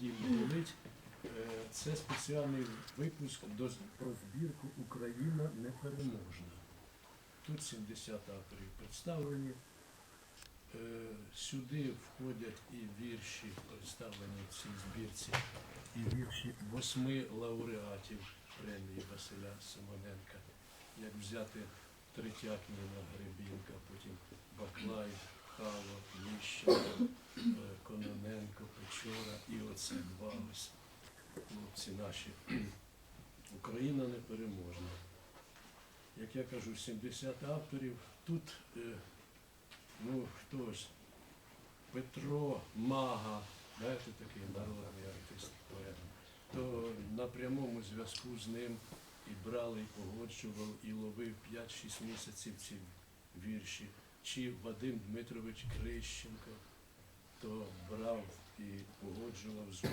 їм болить. Е, Це спеціальний випуск про збірку Україна непереможна. Тут 70 авторів представлені. Е, Сюди входять і вірші, представлені в цій збірці, і вірші восьми лауреатів премії Василя Симоненка. Як взяти Третьякіна, Гребінка, потім Баклай, Хало, Міщенко, е, Кононенко, Печора і оце два ось хлопці наші. Україна непереможна. Як я кажу, 70 авторів. Тут е, ну, хтось Петро Мага, знаєте, такий народний артист поет, то на прямому зв'язку з ним і брали, і погоджував, і ловив 5-6 місяців ці вірші. Чи Вадим Дмитрович Крищенко, то брав і погоджував з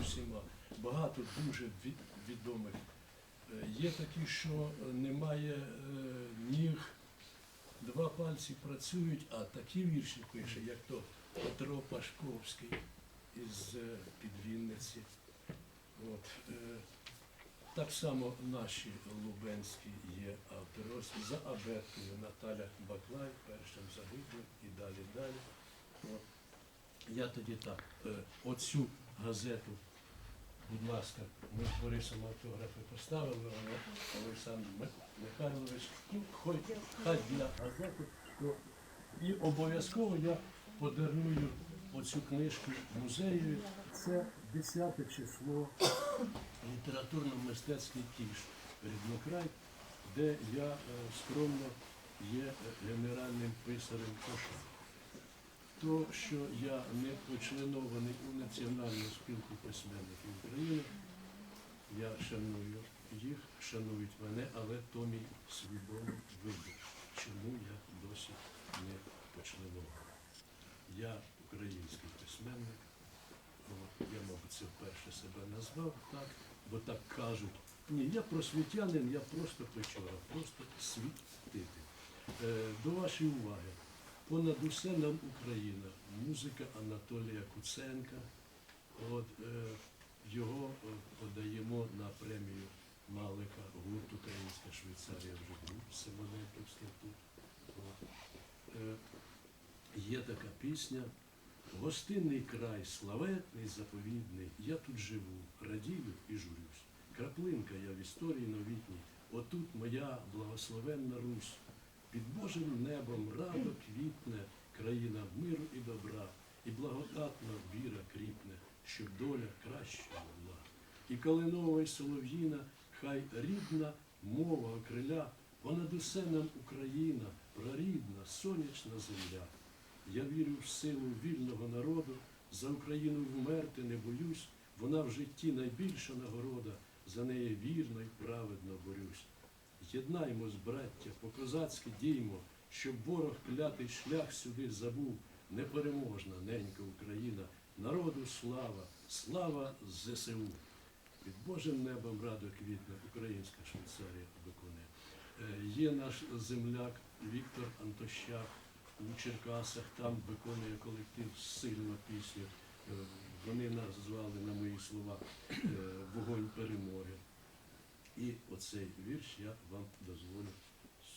усіма. Багато дуже відомих. Е, Є такі, що немає е, ніг, два пальці працюють, а такі вірші пише, як то Петро Пашковський із е, Підвінниці. От. Так само наші Лубенські є автори. За абеткою Наталя Баклай, першим загиблим і далі далі. От. Я тоді так, е, оцю газету, будь ласка, ми з Борисом автографи поставили, але Олександр Михайлович, ну, хай, хай для газети, і обов'язково я подарую оцю книжку музею. Це 10 число літературно-мистецький кіш Ріднокрай, де я е, скромно є генеральним писарем коша. То, що я не почленований у Національну спілку письменників України, я шаную їх, шанують мене, але то мій свідомий вибір, чому я досі не почленований. Я український письменник, я, мабуть, це вперше себе назвав так, бо так кажуть. Ні, я просвітянин, я просто печора, просто світити. Е, до вашої уваги. Понад усе нам Україна, музика Анатолія Куценка. От, е, його е, подаємо на премію Малика гурт Українська Швейцарія вже був тут. Е, є така пісня. Гостинний край, славетний, заповідний, я тут живу, радію і журюсь. Краплинка я в історії новітній, отут моя благословенна Русь. Під Божим небом радо квітне країна миру і добра, і благодатна віра кріпне, щоб доля краща була. І калинова й солов'їна, хай рідна мова окриля, понад усе нам Україна, прарідна, сонячна земля. Я вірю в силу вільного народу, за Україну вмерти не боюсь, вона в житті найбільша нагорода, за неї вірно і праведно борюсь. Єднаймось, браття, по-козацьки діймо, щоб ворог клятий шлях сюди забув, непереможна ненька Україна, народу слава, слава ЗСУ. Під Божим небом радо квітне українська Швейцарія виконує. Е, Є наш земляк Віктор Антощак у Черкасах, там виконує колектив сильну пісню. Е, Вони назвали на мої слова е, Вогонь перемоги. І оцей вірш я вам дозволю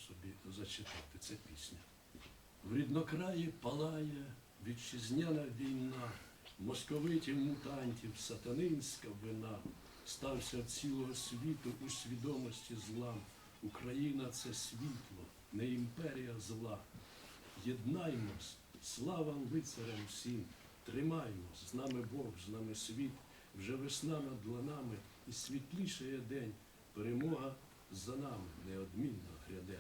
собі зачитати. Це пісня. В ріднокраї палає вітчизняна війна, московитів мутантів, сатанинська вина. Стався цілого світу у свідомості злам. Україна це світло, не імперія зла. Єднаймось, слава лицарям всім, тримаймось, з нами Бог, з нами світ, вже весна над ланами, і світлішає день, перемога за нами неодмінно гряде.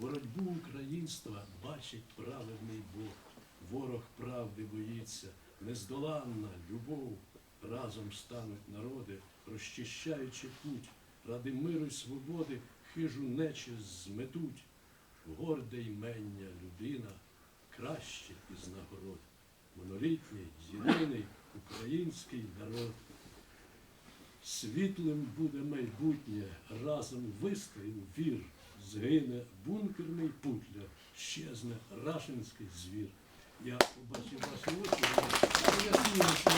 Боротьбу українства бачить праведний Бог, ворог правди боїться, нездоланна любов, разом стануть народи, розчищаючи путь, ради миру й свободи хижу нечисть зметуть. Горде ймення людина, краще із нагород, монолітній, єдиний український народ. Світлим буде майбутнє, разом вистоїм вір, згине бункерний путля, щезне рашинський звір. Я побачив ваші очі, я